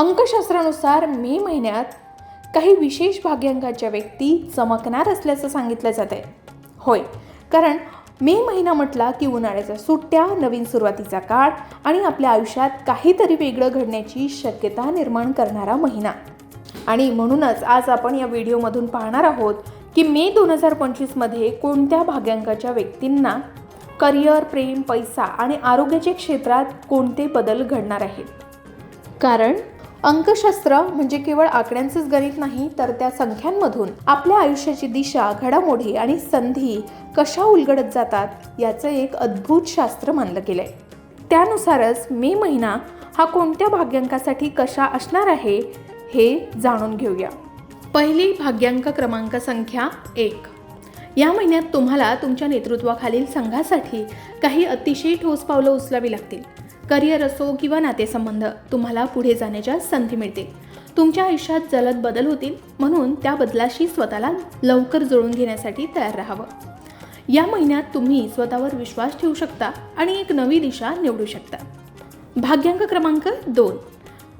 अंकशास्त्रानुसार मे महिन्यात काही विशेष भाग्यांकाच्या व्यक्ती चमकणार असल्याचं सांगितलं जात आहे होय कारण मे महिना म्हटला की उन्हाळ्याच्या सुट्ट्या नवीन सुरुवातीचा काळ आणि आपल्या आयुष्यात काहीतरी वेगळं घडण्याची शक्यता निर्माण करणारा महिना. आणि म्हणूनच आज आपण या व्हिडिओमधून पाहणार आहोत की मे दोन हजार पंचवीसमध्ये कोणत्या भाग्यांकाच्या व्यक्तींना करिअर प्रेम पैसा आणि आरोग्याच्या क्षेत्रात कोणते बदल घडणार आहेत? कारण अंकशास्त्र म्हणजे केवळ आकड्यांचंच गणित नाही तर त्या संख्यांमधून आपल्या आयुष्याची दिशा घडामोडी आणि संधी कशा उलगडत जातात याचं एक अद्भुत शास्त्र मानलं गेलंय. त्यानुसारच मे महिना हा कोणत्या भाग्यांकासाठी कशा असणार आहे हे जाणून घेऊया. पहिली भाग्यांक क्रमांक संख्या एक. या महिन्यात तुम्हाला तुमच्या नेतृत्वाखालील संघासाठी काही अतिशय ठोस पावलं उचलावी लागतील. करिअर असो किंवा नातेसंबंध तुम्हाला पुढे जाण्याच्या संधी मिळतील. तुमच्या आयुष्यात जलद बदल होतील म्हणून त्या बदलाशी स्वतःला लवकर जुळून घेण्यासाठी तयार राहावं. या महिन्यात तुम्ही स्वतःवर विश्वास ठेवू शकता आणि एक नवी दिशा निवडू शकता. भाग्यांक क्रमांक दोन.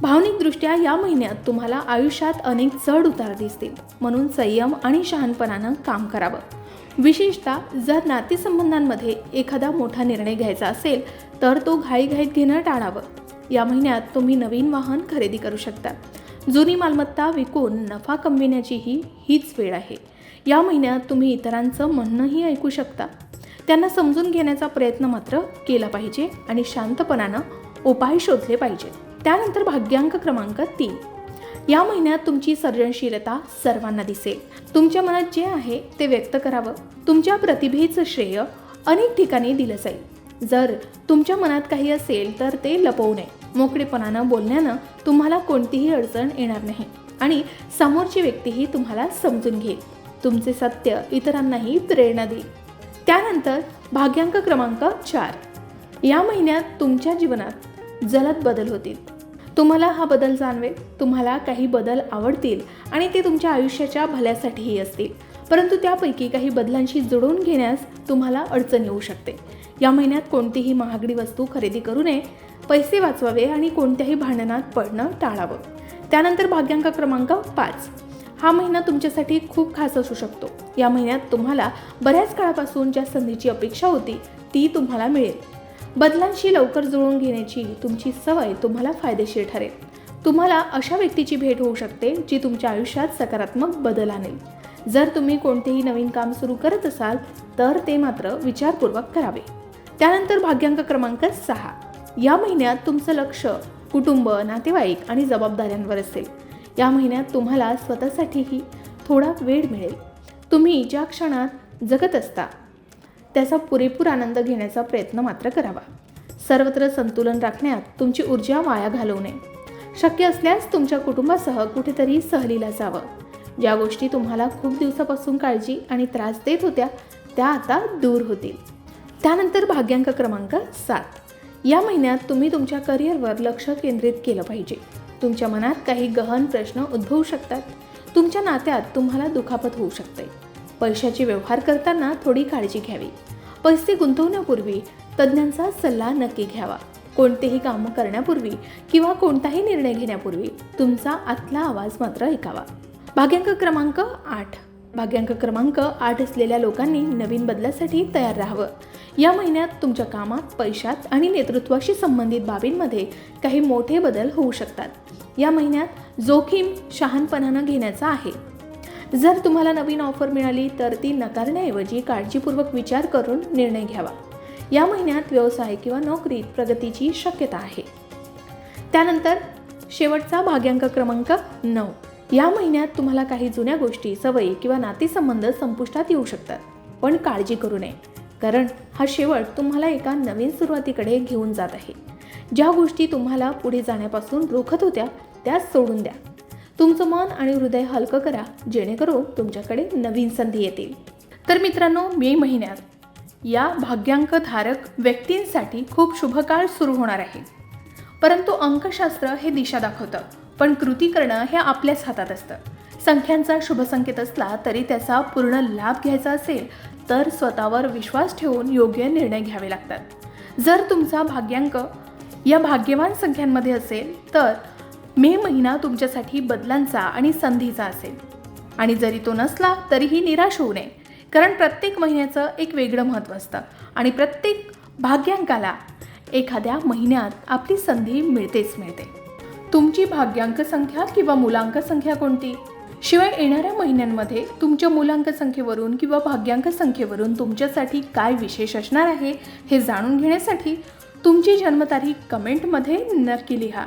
भावनिकदृष्ट्या या महिन्यात तुम्हाला आयुष्यात अनेक चढ उतार दिसतील म्हणून संयम आणि शहाणपणानं काम करावं. विशेषतः जर नातेसंबंधांमध्ये एखादा मोठा निर्णय घ्यायचा असेल तर तो घाईघाईत घेणं टाळावं. या महिन्यात तुम्ही नवीन वाहन खरेदी करू शकता. जुनी मालमत्ता विकून नफा कमविण्याचीही हीच वेळ आहे. या महिन्यात तुम्ही इतरांचं म्हणणंही ऐकू शकता. त्यांना समजून घेण्याचा प्रयत्न मात्र केला पाहिजे आणि शांतपणानं उपाय शोधले पाहिजे. त्यानंतर भाग्यांक क्रमांक तीन. या महिन्यात तुमची सर्जनशीलता सर्वांना दिसेल. तुमच्या मनात जे आहे ते व्यक्त करावं. तुमच्या प्रतिभेचं श्रेय अनेक ठिकाणी दिलं जाईल. जर तुमच्या मनात काही असेल तर ते लपवू नये. मोकळेपणानं बोलण्यानं तुम्हाला कोणतीही अडचण येणार नाही आणि समोरची व्यक्तीही तुम्हाला समजून घेईल. तुमचे सत्य इतरांनाही प्रेरणा देईल. त्यानंतर भाग्यांक क्रमांक चार. या महिन्यात तुमच्या जीवनात जलद बदल होतील. तुम्हाला हा बदल जाणवेल तुम्हाला काही बदल आवडतील आणि ते तुमच्या आयुष्याच्या भल्यासाठीही असतील. परंतु त्यापैकी काही बदलांशी जुळवून घेण्यास तुम्हाला अडचण येऊ शकते. या महिन्यात कोणतीही महागडी वस्तू खरेदी करू नये पैसे वाचवावे आणि कोणत्याही भांडणात पडणं टाळावं. त्यानंतर भाग्यांक क्रमांक पाच. हा महिना तुमच्यासाठी खूप खास असू शकतो. या महिन्यात तुम्हाला बऱ्याच काळापासून ज्या संधीची अपेक्षा होती ती तुम्हाला मिळेल. बदलांशी लवकर जुळवून घेण्याची तुमची सवय तुम्हाला फायदेशीर ठरेल. तुम्हाला अशा व्यक्तीची भेट होऊ शकते जी तुमच्या आयुष्यात सकारात्मक बदल आणेल. जर तुम्ही कोणतेही नवीन काम सुरू करत असाल तर ते मात्र विचारपूर्वक करावे. त्यानंतर भाग्यांक क्रमांक सहा. या महिन्यात तुमचं लक्ष कुटुंब नातेवाईक आणि जबाबदाऱ्यांवर असेल. या महिन्यात तुम्हाला स्वतःसाठीही थोडा वेळ मिळेल. तुम्ही ज्या क्षणात जगत असता त्याचा पुरेपूर आनंद घेण्याचा प्रयत्न मात्र करावा. सर्वत्र संतुलन राखण्यात तुमची ऊर्जा वाया घालवू नये. शक्य असल्यास तुमच्या कुटुंबासह कुठेतरी सहलीला जावं. ज्या गोष्टी तुम्हाला खूप दिवसापासून काळजी आणि त्रास देत होत्या त्या आता दूर होतील. त्यानंतर भाग्यांक क्रमांक सात. या महिन्यात तुम्ही तुमच्या करिअरवर लक्ष केंद्रित केलं पाहिजे. तुमच्या मनात काही गहन प्रश्न उद्भवू शकतात. तुमच्या नात्यात तुम्हाला दुखापत होऊ शकते. पैशाचे व्यवहार करताना थोडी काळजी घ्यावी. पैसे गुंतवण्यापूर्वी तज्ज्ञांचा सल्ला नक्की घ्यावा. कोणतेही कामं करण्यापूर्वी किंवा कोणताही निर्णय घेण्यापूर्वी तुमचा आतला आवाज मात्र ऐकावा. भाग्यांक क्रमांक आठ. भाग्यांक क्रमांक आठ असलेल्या लोकांनी नवीन बदलासाठी तयार राहावं. या महिन्यात तुमच्या कामात पैशात आणि नेतृत्वाशी संबंधित बाबींमध्ये काही मोठे बदल होऊ शकतात. या महिन्यात जोखीम शहाणपणानं घेण्याचा आहे. जर तुम्हाला नवीन ऑफर मिळाली तर ती नकारण्याऐवजी काळजीपूर्वक विचार करून निर्णय घ्यावा. या महिन्यात व्यवसाय किंवा नोकरीत प्रगतीची शक्यता आहे. त्यानंतर शेवटचा भाग्यांक क्रमांक नऊ. या महिन्यात तुम्हाला काही जुन्या गोष्टी सवयी किंवा नातेसंबंध संपुष्टात येऊ शकतात पण काळजी करू नये. कारण हा शेवट तुम्हाला एका नवीन सुरुवातीकडे घेऊन जात आहे. ज्या गोष्टी तुम्हाला पुढे जाण्यापासून रोखत होत्या त्या सोडून द्या. तुमचं मन आणि हृदय हलकं करा जेणेकरून तुमच्याकडे नवीन संधी येतील. तर मित्रांनो मे महिन्यात या भाग्यांकधारक व्यक्तींसाठी खूप शुभकाळ सुरू होणार आहे. परंतु अंकशास्त्र हे दिशा दाखवतं पण कृती करणं हे आपल्याच हातात असतं. संख्यांचा शुभसंकेत असला तरी त्याचा पूर्ण लाभ घ्यायचा असेल तर स्वतःवर विश्वास ठेवून योग्य निर्णय घ्यावे लागतात. जर तुमचा भाग्यांक या भाग्यवान संख्यांमध्ये असेल तर मे महिना तुमच्यासाठी बदलांचा आणि संधीचा असेल. आणि जरी तो नसला तरीही निराश होऊ नये. कारण प्रत्येक महिन्याचं एक वेगळं महत्त्व असतं. आणि प्रत्येक भाग्यांकाला एखाद्या महिन्यात आपली संधी मिळतेच मिळते. तुमची भाग्यांक संख्या किंवा मुलांक संख्या कोणती? शिवाय येणाऱ्या महिन्यांमध्ये तुमच्या मुलांक संख्येवरून किंवा भाग्यांक संख्येवरून तुमच्यासाठी काय विशेष असणार आहे हे जाणून घेण्यासाठी तुमची जन्मतारीख कमेंटमध्ये नक्की लिहा.